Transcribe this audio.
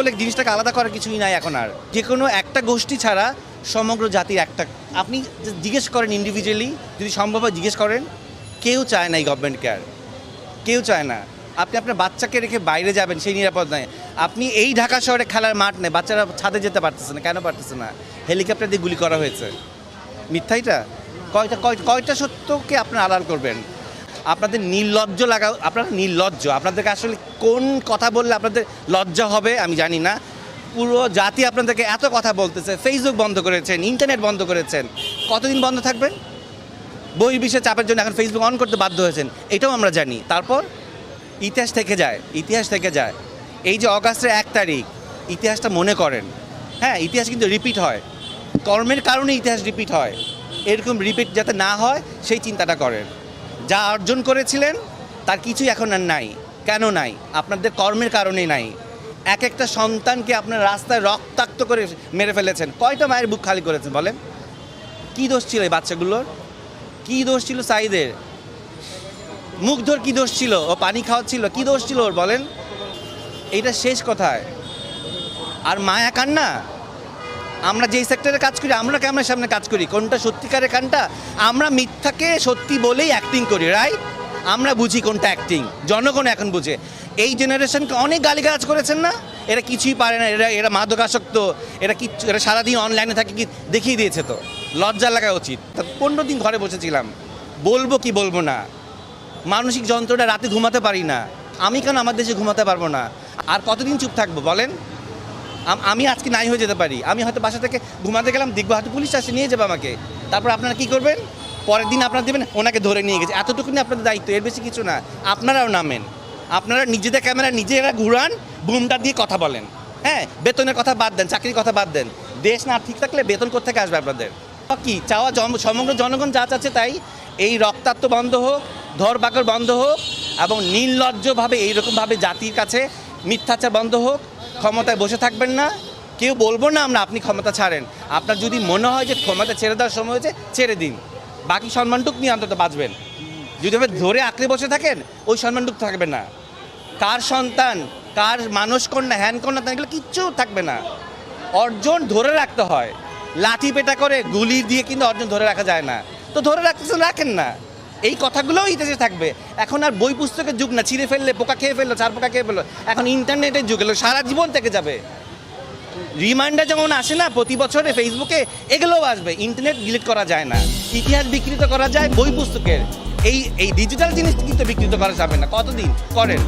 বলে জিনিসটাকে আলাদা করার কিছুই নাই এখন আর। যে কোনো একটা গোষ্ঠী ছাড়া সমগ্র জাতির একটা আপনি জিজ্ঞেস করেন ইন্ডিভিজুয়ালি যদি সম্ভব হয় জিজ্ঞেস করেন, কেউ চায় না এই গভর্নমেন্ট কেয়ার কেউ চায় না। আপনি আপনার বাচ্চাকে রেখে বাইরে যাবেন, সেই নিরাপদ নয়। আপনি এই ঢাকা শহরে খেলার মাঠ নেই, বাচ্চারা ছাদে যেতে পারতেছে না, কেন পারতেছে না? হেলিকপ্টার দিয়ে গুলি করা হয়েছে। মিথ্যাইটা? কয়টা কয়- কয়টা সত্যকে আপনার আড়াল করবেন? আপনাদের নির্লজ্জ লাগা, আপনারা নির্লজ্জ। আপনাদেরকে আসলে কোন কথা বললে আপনাদের লজ্জা হবে আমি জানি না। পুরো জাতি আপনাদেরকে এত কথা বলতেছে ফেসবুক বন্ধ করেছেন ইন্টারনেট বন্ধ করেছেন। কতদিন বন্ধ থাকবেন? বহির্বিশ্বের চাপের জন্য এখন ফেসবুক অন করতে বাধ্য হয়েছেন, এটাও আমরা জানি। তারপর ইতিহাস থেকে যায়, ইতিহাস থেকে যায়। এই যে অগাস্টের এক তারিখ, ইতিহাসটা মনে করেন। হ্যাঁ ইতিহাস কিন্তু রিপিট হয়। কর্মের কারণে ইতিহাস রিপিট হয়। এরকম রিপিট যাতে না হয়, সেই চিন্তাটা করেন। যা অর্জন করেছিলেন, তার কিছুই এখন আর নাই। কেন নাই? আপনাদের কর্মের কারণেই নাই। এক একটা সন্তানকে আপনার রাস্তায় রক্তাক্ত করে মেরে ফেলেছেন। কয়টা মায়ের বুক খালি করেছেন বলেন? কী দোষ ছিল এই বাচ্চাগুলোর? কী দোষ ছিল সাইদের? মুগ্ধর কি দোষ ছিল? ও পানি খাওয়াচ্ছিল, কি দোষ ছিল ওর বলেন? এইটা শেষ কথায়। আর মায়া কান্না? আমরা যেই সেক্টরে কাজ করি, আমরা ক্যামেরার সামনে কাজ করি? কোনটা সত্যিকারের কানটা? আমরা মিথ্যাকে সত্যি বলেই অ্যাক্টিং করি রাইট আমরা বুঝি কোনটা অ্যাক্টিং জনগণ এখন বুঝে। এই জেনারেশনকে অনেক গালিগালাজ করেছেন না? এরা কিছুই পারে না, এরা এরা মাদকাসক্ত, এরা কিচ্ছু, এরা সারাদিন অনলাইনে থাকে কি, দেখিয়ে দিয়েছে তো। লজ্জা লাগা উচিত। তা পনেরো দিন ঘরে বসেছিলাম। বলব কি বলব না। মানসিক যন্ত্রটা রাতে ঘুমাতে পারি না। আমি কেন আমার দেশে ঘুমাতে পারব না? আর কতদিন চুপ থাকব বলেন? আম- আজকে নাই হয়ে যেতে পারি। আমি হয়তো বাসা থেকে ঘুমাতে গেলাম, দেখব হয়তো পুলিশ আসে, নিয়ে যাবে আমাকে। তারপর আপনারা কি করবেন? পরের দিন আপনারা দেবেন, ওনাকে ধরে নিয়ে গেছে। এতটুকুনি আপনাদের দায়িত্ব, এর বেশি কিছু না। আপনারাও নামেন। আপনারা নিজেদের ক্যামেরা নিজেরা ঘুরান বুমটা দিয়ে কথা বলেন। হ্যাঁ বেতনের কথা বাদ দেন, চাকরির কথা বাদ দেন। দেশ না ঠিক থাকলে বেতন কোথেকে আসবে আপনাদের? কি, চাওয়া সমগ্র জনগণ যা চাচ্ছে তাই? এই রক্তাক্ত বন্ধ হোক ধরবাকর বন্ধ হোক, এবং নির্লজ্জভাবে, এইরকমভাবে জাতির কাছে মিথ্যাচার বন্ধ হোক ক্ষমতায় বসে থাকবেন না। কেউ বলব না আমরা আপনি ক্ষমতা ছাড়েন। আপনার যদি মনে হয় যে ক্ষমতা ছেড়ে দেওয়ার সময় হয়েছে, ছেড়ে দিন। বাকি সম্মানটুক নিয়ে অন্তত বাঁচবেন। যদি আপনি ধরে আঁকড়ে বসে থাকেন, ওই সম্মানটুক থাকবে না। কার সন্তান, কার মানুষ কন্যা, হ্যান কন্যা তা এগুলো কিচ্ছু থাকবে না। অর্জন ধরে রাখতে হয়। লাঠি পেটা করে গুলি দিয়ে কিন্তু অর্জন ধরে রাখা যায় না। তো ধরে রাখতেছেন রাখেন না। এই কথাগুলোও ইতিহাসে থাকবে। এখন আর বই পুস্তকের যুগ না, ছিঁড়ে ফেললে, পোকা খেয়ে ফেলল, চার পোকা খেয়ে ফেলল, এখন ইন্টারনেটের যুগ এলো, সারা জীবন থেকে যাবে। রিমাইন্ডার যেমন আসে না, প্রতি বছরে ফেসবুকে, এগুলোও আসবে, ইন্টারনেট ডিলিট করা যায় না, ইতিহাস বিকৃত করা যায়, বই পুস্তকের। এই এই ডিজিটাল জিনিস কিন্তু বিকৃত করা যাবে না, কতদিন? করেন।